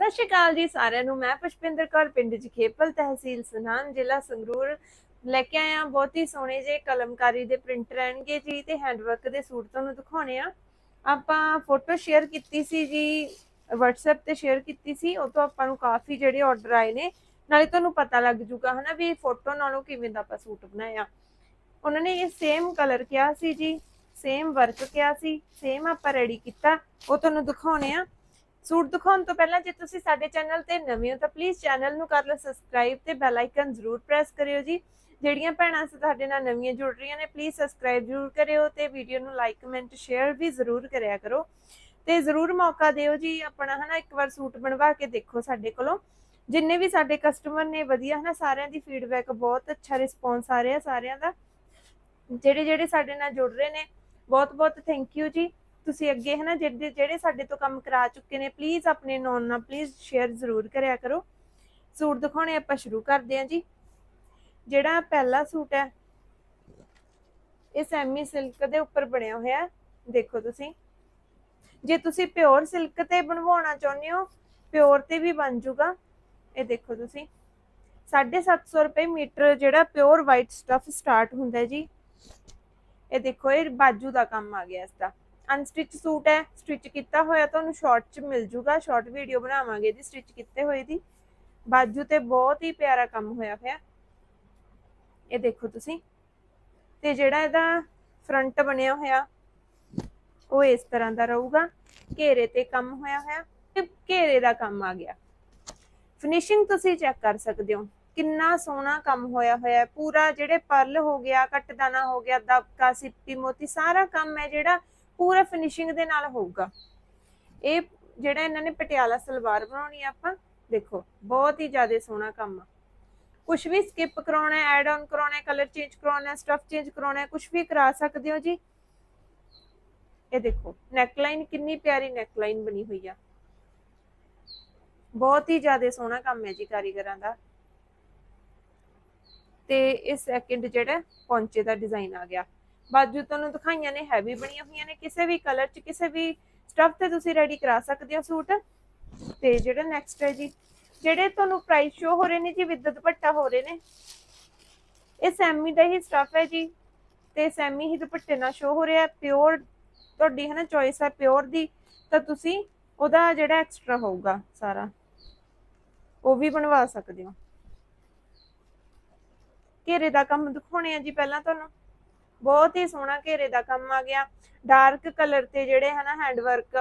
ਸਤਿ ਸ਼੍ਰੀ ਅਕਾਲ ਜੀ ਸਾਰਿਆਂ ਨੂੰ, ਮੈਂ ਪੁਸ਼ਪਿੰਦਰ ਕੌਰ, ਪਿੰਡ ਜਖੇਪਲ ਤਹਿਸੀਲ ਸੁਨਾਮ ਜ਼ਿਲ੍ਹਾ ਸੰਗਰੂਰ। ਲੈ ਕੇ ਆਏ ਬਹੁਤ ਹੀ ਸੋਹਣੇ ਜਿਹੇ ਕਲਮਕਾਰੀ ਦੇ ਪ੍ਰਿੰਟ ਰਹਿਣਗੇ ਜੀ ਤੇ ਹੈਂਡਵਰਕ ਦੇ ਸੂਟ ਤੁਹਾਨੂੰ ਦਿਖਾਉਣੇ ਆ। ਆਪਾਂ ਫੋਟੋ ਸ਼ੇਅਰ ਕੀਤੀ ਸੀ ਜੀ, WhatsApp ਤੇ ਸ਼ੇਅਰ ਕੀਤੀ ਸੀ ਉਹ ਤੋਂ ਆਪਾਂ ਨੂੰ ਕਾਫੀ ਜਿਹੜੇ ਆਰਡਰ ਆਏ ਨੇ, ਨਾਲੇ ਤੁਹਾਨੂੰ ਪਤਾ ਲੱਗ ਜੂਗਾ ਹਨਾ ਵੀ ਫੋਟੋ ਨਾਲੋਂ ਕਿਵੇਂ ਦਾ ਆਪਾਂ ਸੂਟ ਬਣਾਇਆ ਉਹਨਾਂ ਨੇ ਇਹ ਸੇਮ ਕਲਰ ਕਿਹਾ ਸੀ ਜੀ ਸੇਮ ਵਰਕ ਕਿਹਾ ਸੀ ਸੇਮ ਆਪਾਂ ਰੈਡੀ ਕੀਤਾ, ਉਹ ਤੁਹਾਨੂੰ ਦਿਖਾਉਣੇ ਆ। ਸੂਟ ਦਿਖਾਉਣ ਤੋਂ ਪਹਿਲਾਂ ਜੇ ਤੁਸੀਂ ਸਾਡੇ ਚੈਨਲ ਤੇ ਨਵੇਂ ਹੋ ਤਾਂ ਪਲੀਜ਼ ਚੈਨਲ ਨੂੰ ਕਰ ਲਓ ਸਬਸਕ੍ਰਾਈਬ ਤੇ ਬੈਲ ਆਈਕਨ ਜ਼ਰੂਰ ਪ੍ਰੈਸ ਕਰਿਓ ਜੀ। ਜਿਹੜੀਆਂ ਭੈਣਾਂ ਸਾਡੇ ਨਾਲ ਨਵੀਆਂ ਜੁੜ ਰਹੀਆਂ ਨੇ ਪਲੀਜ਼ ਸਬਸਕ੍ਰਾਈਬ ਜ਼ਰੂਰ ਕਰਿਓ ਤੇ ਵੀਡੀਓ ਨੂੰ ਲਾਈਕ ਕਮੈਂਟ ਸ਼ੇਅਰ ਵੀ ਜ਼ਰੂਰ ਕਰਿਆ ਕਰੋ। ਤੇ ਜ਼ਰੂਰ ਮੌਕਾ ਦਿਓ ਜੀ ਆਪਣਾ ਹਨਾ, ਇੱਕ ਵਾਰ ਸੂਟ ਬਣਵਾ ਕੇ ਦੇਖੋ ਸਾਡੇ ਕੋਲੋਂ। ਜਿੰਨੇ ਵੀ ਸਾਡੇ ਕਸਟਮਰ ਨੇ, ਵਧੀਆ ਹਨਾ, ਸਾਰਿਆਂ ਦੀ ਫੀਡਬੈਕ ਬਹੁਤ ਅੱਛਾ ਰਿਸਪੌਂਸ ਆ ਰਿਹਾ ਸਾਰਿਆਂ ਦਾ। ਜਿਹੜੇ ਜਿਹੜੇ ਸਾਡੇ ਨਾਲ ਜੁੜ ਰਹੇ ਨੇ ਬਹੁਤ ਬਹੁਤ ਥੈਂਕ ਯੂ ਜੀ। ਤੁਸੀਂ ਅੱਗੇ ਹੈ ਨਾ ਜਿਹੜੇ ਜਿਹੜੇ ਸਾਡੇ ਤੋਂ ਕੰਮ ਕਰਾ ਚੁੱਕੇ ਨੇ ਪਲੀਜ਼ ਆਪਣੇ ਨੌਨ ਨਾਲ ਪਲੀਜ਼ ਸ਼ੇਅਰ ਜ਼ਰੂਰ ਕਰਿਆ ਕਰੋ। ਸੂਟ ਦਿਖਾਉਣੇ ਆਪਾਂ ਸ਼ੁਰੂ ਕਰਦੇ ਹਾਂ ਜੀ। ਜਿਹੜਾ ਪਹਿਲਾ ਸੂਟ ਹੈ, ਇਹ ਸੈਮੀ ਸਿਲਕ ਦੇ ਉੱਪਰ ਬਣਿਆ ਹੋਇਆ ਦੇਖੋ ਤੁਸੀਂ। ਜੇ ਤੁਸੀਂ ਪਿਓਰ ਸਿਲਕ ਤੇ ਬਣਵਾਉਣਾ ਚਾਹੁੰਦੇ ਹੋ ਪਿਓਰ ਤੇ ਵੀ ਬਣ ਜੂਗਾ। ਇਹ ਦੇਖੋ ਤੁਸੀਂ। 750 ਰੁਪਏ ਮੀਟਰ ਜਿਹੜਾ ਪਿਓਰ ਵਾਈਟ ਸਟਫ ਸਟਾਰਟ ਹੁੰਦਾ ਜੀ। ਇਹ ਦੇਖੋ, ਇਹ ਬਾਜੂ ਦਾ ਕੰਮ ਆ ਗਿਆ ਇਸ ਦਾ। ਅਨਸਟਿਚ ਸੂਟ ਹੈ ਸਟਿਚ ਕੀਤਾ ਹੋਇਆ ਤੁਹਾਨੂੰ ਸ਼ਾਰਟ ਚ ਮਿਲ ਜੂਗਾ ਸ਼ਾਰਟ ਵੀਡੀਓ ਬਣਾਵਾਂਗੇ ਜੀ ਸਟਿਚ ਕੀਤੇ ਹੋਏ ਦੀ। ਬਾਜੂ ਤੇ ਬਹੁਤ ਹੀ ਪਿਆਰਾ ਕੰਮ ਹੋਇਆ ਹੋਇਆ ਇਹ ਦੇਖੋ ਤੁਸੀਂ। ਤੇ ਜਿਹੜਾ ਇਹਦਾ ਫਰੰਟ ਬਣਿਆ ਹੋਇਆ, ਉਹ ਇਸ ਤਰ੍ਹਾਂ ਦਾ ਰਹੂਗਾ। ਘੇਰੇ ਤੇ ਕੰਮ ਹੋਇਆ ਹੋਇਆ, ਤੇ ਘੇਰੇ ਦਾ ਕੰਮ ਆ ਗਿਆ। ਫਿਨਿਸ਼ਿੰਗ ਤੁਸੀਂ ਚੈੱਕ ਕਰ ਸਕਦੇ ਹੋ। ਕਿੰਨਾ ਸੋਹਣਾ ਕੰਮ ਹੋਇਆ ਹੋਇਆ ਪੂਰਾ ਜਿਹੜੇ ਪਰਲ ਹੋ ਗਿਆ, ਕੱਟਦਾਨਾ ਹੋ ਗਿਆ, ਦਬਕਾ, ਸਿੱਪੀ ਮੋਤੀ, ਸਾਰਾ ਕੰਮ ਹੈ ਜਿਹੜਾ ਪੂਰਾ ਫਿਨਿਸ਼ਿੰਗ ਦੇ ਨਾਲ ਹੋਊਗਾ। ਇਹ ਜਿਹੜਾ ਇਹਨਾਂ ਨੇ ਪਟਿਆਲਾ ਸਲਵਾਰ ਬਣਾਉਣੀ ਆਪਾਂ, ਦੇਖੋ, ਬਹੁਤ ਹੀ ਜ਼ਿਆਦਾ ਸੋਹਣਾ ਕੰਮ ਆ। ਕੁਝ ਵੀ ਸਕਿਪ ਕਰਾਉਣਾ ਹੈ ਐਡ ਆਨ ਕਰਾਉਣਾ ਹੈ ਕਲਰ ਚੇਂਜ ਕਰਾਉਣਾ ਹੈ ਸਟਫ ਚੇਂਜ ਕਰਾਉਣਾ ਹੈ ਕੁਝ ਵੀ ਕਰਾ ਸਕਦੇ ਹੋ ਜੀ। ਇਹ ਦੇਖੋ ਨੈਕਲਾਈਨ ਕਿੰਨੀ ਪਿਆਰੀ ਨੈਕਲਾਈਨ ਬਣੀ ਹੋਈ ਆ। ਬਹੁਤ ਹੀ ਜ਼ਿਆਦਾ ਸੋਹਣਾ ਕੰਮ ਹੈ ਜੀ ਕਾਰੀਗਰਾਂ ਦਾ। ਤੇ ਇਹ ਸੈਕਿੰਡ ਜਿਹੜਾ ਪੌਂਚੇ ਦਾ ਡਿਜ਼ਾਈਨ ਆ ਗਿਆ। ਬਾਜੂ ਤੁਹਾਨੂੰ ਦਿਖਾਈਆਂ ਨੇ ਹੈਵੀ ਬਣੀਆਂ ਹੋਈਆਂ ਨੇ, ਕਿਸੇ ਵੀ ਕਲਰ 'ਚ, ਕਿਸੇ ਵੀ ਸਟਫ ਤੇ ਤੁਸੀਂ ਰੈਡੀ ਕਰਾ ਸਕਦੇ ਹੋ ਸੂਟ। ਤੇ ਜਿਹੜਾ ਨੈਕਸਟ ਹੈ ਜੀ, ਜਿਹੜੇ ਤੁਹਾਨੂੰ ਪ੍ਰਾਈਸ ਸ਼ੋ ਹੋ ਰਹੇ ਨੇ ਜੀ, ਵਿਦ ਦੁਪੱਟਾ ਹੋ ਰਹੇ ਨੇ, ਇਹ ਸੈਮੀ ਦਾ ਹੀ ਸਟਫ ਹੈ ਜੀ। ਤੇ ਸੈਮੀ ਹੀ ਦੁਪੱਟੇ ਨਾਲ ਸ਼ੋ ਹੋ ਰਿਹਾ ਪਿਓਰ ਤੁਹਾਡੀ ਹੈ ਨਾ ਚੋਇਸ ਹੈ ਪਿਓਰ ਦੀ, ਤਾਂ ਤੁਸੀਂ ਉਹਦਾ ਜਿਹੜਾ ਐਕਸਟਰਾ ਹੋਊਗਾ ਸਾਰਾ, ਉਹ ਵੀ ਬਣਵਾ ਸਕਦੇ ਹੋ। ਘੇਰੇ ਦਾ ਕੰਮ ਦਿਖਾਉਣੇ ਆ ਜੀ ਪਹਿਲਾਂ ਤੁਹਾਨੂੰ। ਬਹੁਤ ਹੀ ਸੋਹਣਾ ਘੇਰੇ ਦਾ ਕੰਮ ਆ ਗਿਆ। ਡਾਰਕ ਕਲਰ ਤੇ ਜਿਹੜੇ ਹਨਾ ਹੈਂਡ ਵਰਕ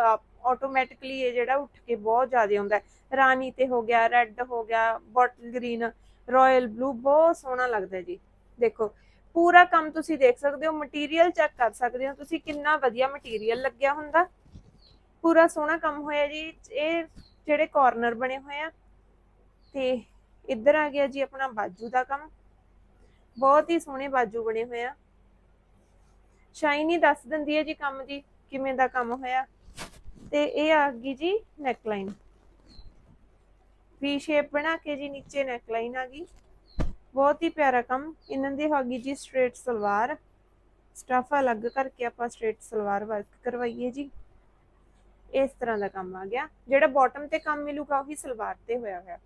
ਆਟੋਮੈਟਿਕਲੀ ਇਹ ਜਿਹੜਾ ਉੱਠ ਕੇ ਬਹੁਤ ਜ਼ਿਆਦਾ ਆਉਂਦਾ ਰਾਣੀ ਤੇ ਹੋ ਗਿਆ ਰੈੱਡ ਹੋ ਗਿਆ ਬੋਟਲ ਗ੍ਰੀਨ ਰਾਇਲ ਬਲੂ ਬਹੁਤ ਸੋਹਣਾ ਲੱਗਦਾ ਜੀ। ਦੇਖੋ, ਪੂਰਾ ਕੰਮ ਤੁਸੀਂ ਦੇਖ ਸਕਦੇ ਹੋ ਮਟੀਰੀਅਲ ਚੈੱਕ ਕਰ ਸਕਦੇ ਹੋ ਤੁਸੀਂ ਕਿੰਨਾ ਵਧੀਆ ਮਟੀਰੀਅਲ ਲੱਗਿਆ ਹੁੰਦਾ। ਪੂਰਾ ਸੋਹਣਾ ਕੰਮ ਹੋਇਆ ਜੀ, ਇਹ ਜਿਹੜੇ ਕਾਰਨਰ ਬਣੇ ਹੋਏ ਆ। ਤੇ ਇੱਧਰ ਆ ਗਿਆ ਜੀ ਆਪਣਾ ਬਾਜੂ ਦਾ ਕੰਮ। ਬਹੁਤ ਹੀ ਸੋਹਣੇ ਬਾਜੂ ਬਣੇ ਹੋਏ ਆ। ਸ਼ਾਈਨੀ ਦੱਸ ਦਿੰਦੀ ਹੈ ਜੀ ਕੰਮ ਦੀ, ਕਿਵੇਂ ਦਾ ਕੰਮ ਹੋਇਆ। ਤੇ ਇਹ ਆ ਗਈ ਜੀ ਨੈਕਲਾਈਨ ਵੀ ਸ਼ੇਪ ਬਣਾ ਕੇ ਜੀ ਨੀਚੇ ਨੈਕਲਾਈਨ ਆ ਗਈ। ਬਹੁਤ ਹੀ ਪਿਆਰਾ ਕੰਮ। ਇਹਨਾਂ ਦੀ ਹੋ ਗਈ ਜੀ ਸਟ੍ਰੇਟ ਸਲਵਾਰ। ਸਟਫ ਅਲੱਗ ਕਰਕੇ ਆਪਾਂ ਸਟ੍ਰੇਟ ਸਲਵਾਰ ਵਰਕ ਕਰਵਾਈਏ ਜੀ। ਇਸ ਤਰ੍ਹਾਂ ਦਾ ਕੰਮ ਆ ਗਿਆ। ਜਿਹੜਾ ਬਾਟਮ ਤੇ ਕੰਮ ਮਿਲੂਗਾ ਉਹੀ ਸਲਵਾਰ ਤੇ ਹੋਇਆ ਹੋਇਆ।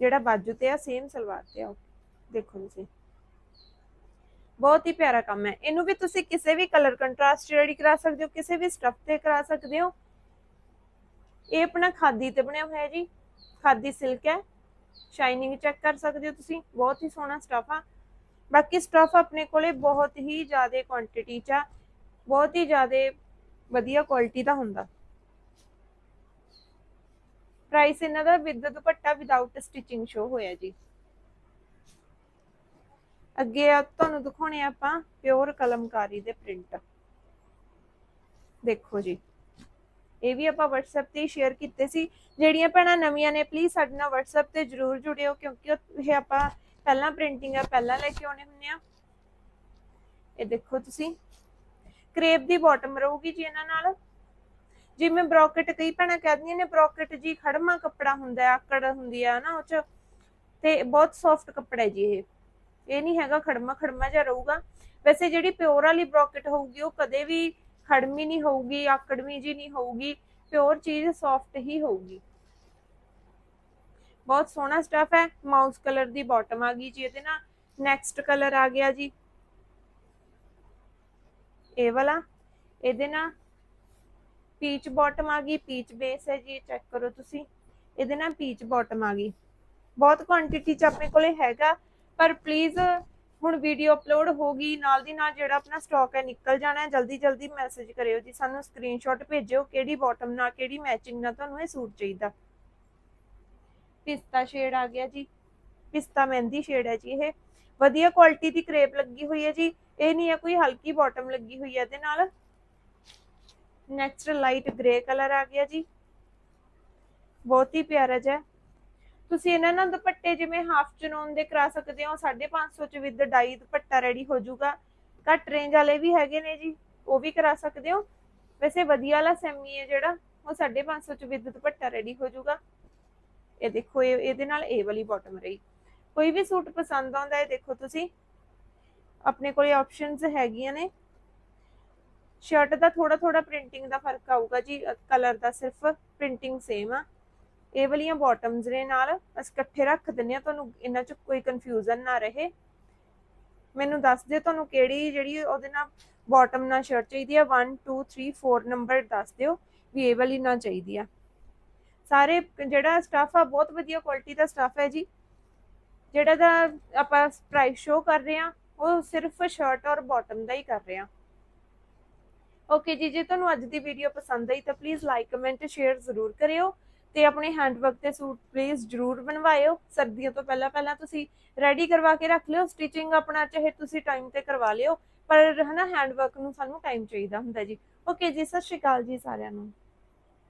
ਜਿਹੜਾ ਬਾਜੂ ਤੇ ਆ ਸੇਮ ਸਲਵਾਰ ਤੇ ਆ ਦੇਖੋ ਤੁਸੀਂ। ਬਹੁਤ ਹੀ ਪਿਆਰਾ ਕੰਮ ਹੈ। ਇਹਨੂੰ ਵੀ ਤੁਸੀਂ ਕਿਸੇ ਵੀ ਕਲਰ ਕੰਟਰਾਸਟ ਰੈਡੀ ਕਰਾ ਸਕਦੇ ਹੋ, ਕਿਸੇ ਵੀ ਸਟਫ ਤੇ ਕਰਾ ਸਕਦੇ ਹੋ। ਇਹ ਆਪਣਾ ਖਾਦੀ ਤੇ ਬਣਿਆ ਹੋਇਆ ਜੀ। ਖਾਦੀ ਸਿਲਕ ਹੈ। ਸ਼ਾਈਨਿੰਗ ਚੈੱਕ ਕਰ ਸਕਦੇ ਹੋ ਤੁਸੀਂ। ਬਹੁਤ ਹੀ ਸੋਹਣਾ ਸਟਫ ਆ। ਬਾਕੀ ਸਟਫ ਆਪਣੇ ਕੋਲੇ ਬਹੁਤ ਹੀ ਜ਼ਿਆਦਾ ਕੁਆਂਟੀਟੀ ਚ ਆ। ਬਹੁਤ ਹੀ ਜ਼ਿਆਦਾ ਵਧੀਆ ਕੁਆਲਿਟੀ ਦਾ ਹੁੰਦਾ। ਪ੍ਰਾਈਸ ਇਹਨਾਂ ਦਾ with dupatta without stitching show ਹੋਇਆ ਜੀ। ਅੱਗੇ ਆ, ਤੁਹਾਨੂੰ ਦਿਖਾਉਣੇ ਆ ਆਪਾਂ ਪਿਓਰ ਕਲਮਕਾਰੀ ਦੇ ਪ੍ਰਿੰਟ ਦੇਖੋ ਜੀ। ਇਹ ਵੀ ਆਪਾਂ WhatsApp ਤੇ ਸ਼ੇਅਰ ਕੀਤੇ ਸੀ। ਜਿਹੜੀਆਂ ਭੈਣਾਂ ਨਵੀਆਂ ਨੇ ਪਲੀਜ਼ ਸਾਡੇ ਨਾਲ WhatsApp ਤੇ ਜਰੂਰ ਜੁੜਿਓ, ਕਿਉਂਕਿ ਇਹ ਆਪਾਂ ਪਹਿਲਾਂ ਪ੍ਰਿੰਟਿੰਗ ਆ, ਪਹਿਲਾਂ ਲੈ ਕੇ ਆਉਣੇ ਹੁੰਨੇ ਆ। ਇਹ ਦੇਖੋ ਤੁਸੀਂ। ਕਰੇਪ ਦੀ ਬਾਟਮ ਰਹੂਗੀ ਜੀ ਇਹਨਾਂ ਨਾਲ। ਜਿਵੇਂ ਬ੍ਰੋਕਟ ਕਈ ਭੈਣਾਂ ਕਹਿੰਦੀਆਂ ਨੇ, ਬ੍ਰੋਕਟ ਜੀ ਖੜਮਾ ਕੱਪੜਾ ਹੁੰਦਾ, ਆਕੜ ਹੁੰਦੀ ਆ ਨਾ ਉਹ ਚ, ਤੇ ਬਹੁਤ ਸੌਫਟ ਕੱਪੜਾ ਜੀ ਇਹ। ਇਹ ਨਹੀਂ ਹੈਗਾ ਖੜਮਾ ਖੜਮਾ ਜਿਹਾ ਰਹੂਗਾ। ਵੈਸੇ ਜਿਹੜੀ ਪਿਓਰ ਵਾਲੀ ਬ੍ਰੋਕਟ ਹੋਊਗੀ, ਉਹ ਕਦੇ ਵੀ ਖੜਮੀ ਨਹੀਂ ਹੋਊਗੀ, ਆਕੜਵੀਂ ਜੀ ਨਹੀਂ ਹੋਊਗੀ, ਪਿਓਰ ਚੀਜ਼ ਸੌਫਟ ਹੀ ਹੋਊਗੀ। ਬਹੁਤ ਸੋਹਣਾ ਸਟਫ ਹੈ ਮਾਊਸ ਕਲਰ ਦੀ ਬਾਟਮ ਆ ਗਈ ਜੀ, ਇਹਦੇ ਨਾਲ ਨੈਕਸਟ ਕਲਰ ਆ ਗਿਆ ਜੀ। ਇਹ ਵਾਲਾ, ਇਹਦੇ ਨਾਲ ਪੀਚ ਬਾਟਮ ਆ ਗਈ ਪੀਚ ਬੇਸ ਹੈ ਜੀ ਚੈੱਕ ਕਰੋ ਤੁਸੀਂ। ਇਹਦੇ ਨਾਲ ਪੀਚ ਬਾਟਮ ਆ ਗਈ। ਬਹੁਤ ਕੁਆਂਟੀਟੀ ਚ ਆਪਣੇ ਕੋਲੇ ਹੈਗਾ। ਪਰ ਪਲੀਜ਼ ਹੁਣ ਵੀਡੀਓ ਅਪਲੋਡ ਹੋ ਗਈ, ਨਾਲ ਦੀ ਨਾਲ ਜਿਹੜਾ ਆਪਣਾ ਸਟਾਕ ਹੈ, ਨਿਕਲ ਜਾਣਾ ਹੈ। ਜਲਦੀ ਜਲਦੀ ਮੈਸੇਜ ਕਰਿਓ ਜੀ, ਸਾਨੂੰ ਸਕਰੀਨਸ਼ਾਟ ਭੇਜਿਓ, ਕਿਹੜੀ ਬਾਟਮ ਨਾਲ, ਕਿਹੜੀ ਮੈਚਿੰਗ ਨਾਲ ਤੁਹਾਨੂੰ ਇਹ ਸੂਟ ਚਾਹੀਦਾ। ਪਿਸਤਾ ਸ਼ੇਡ ਆ ਗਿਆ ਜੀ। ਪਿਸਤਾ ਮਹਿੰਦੀ ਸ਼ੇਡ ਹੈ ਜੀ ਇਹ। ਵਧੀਆ ਕੁਆਲਿਟੀ ਦੀ ਕ੍ਰੇਪ ਲੱਗੀ ਹੋਈ ਹੈ ਜੀ। ਇਹ ਨਹੀਂ ਹੈ ਕੋਈ ਹਲਕੀ ਬਾਟਮ ਲੱਗੀ ਹੋਈ ਹੈ ਇਹਦੇ ਨਾਲ। ਨੈਕਸਟ ਲਾਈਟ ਗ੍ਰੇ ਕਲਰ ਆ ਗਿਆ ਜੀ। ਬਹੁਤ ਹੀ ਪਿਆਰਾ ਜਿਹਾ। ਤੁਸੀਂ ਇਹਨਾਂ ਨਾਲ ਦੁਪੱਟੇ ਜਿਵੇਂ ਹਾਫ ਚਨੋਨ ਦੇ ਕਰਾ ਸਕਦੇ ਹੋ 550 ਚ ਵਿਦ ਡਾਈ ਦੁਪੱਟਾ ਰੈਡੀ ਹੋ ਜਾਊਗਾ। ਘੱਟ ਰੇਂਜ ਵਾਲੇ ਵੀ ਹੈਗੇ ਨੇ ਜੀ, ਉਹ ਵੀ ਕਰਾ ਸਕਦੇ ਹੋ। ਵੈਸੇ ਵਧੀਆ ਵਾਲਾ ਸੈਮੀ ਹੈ ਜਿਹੜਾ, ਉਹ 550 ਚ ਵਿਦ ਦੁਪੱਟਾ ਰੈਡੀ ਹੋ ਜਾਊਗਾ। ਇਹ ਦੇਖੋ, ਇਹ, ਇਹਦੇ ਨਾਲ ਇਹ ਵਾਲੀ ਬਾਟਮ ਰਹੀ। ਕੋਈ ਵੀ ਸੂਟ ਪਸੰਦ ਆਉਂਦਾ ਹੈ, ਦੇਖੋ ਤੁਸੀਂ। ਆਪਣੇ ਕੋਲੇ ਆਪਸ਼ਨਸ ਹੈਗੀਆਂ ਨੇ। ਸ਼ਰਟ ਦਾ ਥੋੜਾ ਥੋੜਾ ਪ੍ਰਿੰਟਿੰਗ ਦਾ ਫ਼ਰਕ ਆਊਗਾ ਜੀ ਕਲਰ ਦਾ ਸਿਰਫ ਪ੍ਰਿੰਟਿੰਗ ਸੇਮ ਆ। ਇਹ ਵਾਲੀਆਂ ਬਾਟਮਸ ਨੇ ਨਾਲ ਅਸੀਂ ਇਕੱਠੇ ਰੱਖ ਦਿੰਨੇ ਆ ਤੁਹਾਨੂੰ ਇਹਨਾਂ ਚ ਕੋਈ ਕਨਫਿਊਜ਼ਨ ਨਾ ਰਹੇ। ਮੈਨੂੰ ਦੱਸ ਦਿਓ ਤੁਹਾਨੂੰ ਕਿਹੜੀ ਜਿਹੜੀ ਉਹਦੇ ਨਾਲ ਬਾਟਮ ਨਾਲ ਸ਼ਰਟ ਚਾਹੀਦੀ ਆ। 1 2 3 4 ਨੰਬਰ ਦੱਸ ਦਿਓ ਵੀ ਇਹ ਵਾਲੀ ਨਾ ਚਾਹੀਦੀ ਆ। ਸਾਰੇ ਜਿਹੜਾ ਸਟਫ ਆ, ਬਹੁਤ ਵਧੀਆ ਕੁਆਲਿਟੀ ਦਾ ਸਟਫ ਹੈ ਜੀ। ਜਿਹੜਾ ਦਾ ਆਪਾਂ ਪ੍ਰਾਈਸ ਸ਼ੋ ਕਰ ਰਹੇ ਆ ਉਹ ਸਿਰਫ ਸ਼ਰਟ ਔਰ ਬਾਟਮ ਦਾ ਹੀ ਕਰ ਰਹੇ ਆ ਓਕੇ ਜੀ, ਜੇ ਤੁਹਾਨੂੰ ਅੱਜ ਦੀ ਵੀਡੀਓ ਪਸੰਦ ਆਈ ਤਾਂ ਪਲੀਜ਼ ਲਾਈਕ ਕਮੈਂਟ ਸ਼ੇਅਰ ਜ਼ਰੂਰ ਕਰਿਓ। ਤੇ ਆਪਣੇ ਹੈਂਡਵਰਕ ਤੇ ਸੂਟ ਪਲੀਜ਼ ਜ਼ਰੂਰ ਬਣਵਾਇਓ। ਸਰਦੀਆਂ ਤੋਂ ਪਹਿਲਾਂ ਪਹਿਲਾਂ ਤੁਸੀਂ ਰੈਡੀ ਕਰਵਾ ਕੇ ਰੱਖ ਲਿਓ। ਸਟਿਚਿੰਗ ਆਪਣਾ ਚਾਹੇ ਤੁਸੀਂ ਟਾਈਮ ਤੇ ਕਰਵਾ ਲਿਓ, ਪਰ ਹਨਾ ਹੈਂਡਵਰਕ ਨੂੰ ਸਾਨੂੰ ਟਾਈਮ ਚਾਹੀਦਾ ਹੁੰਦਾ ਜੀ। ਓਕੇ ਜੀ, ਸਤਿ ਸ਼੍ਰੀ ਅਕਾਲ ਜੀ ਸਾਰਿਆਂ ਨੂੰ।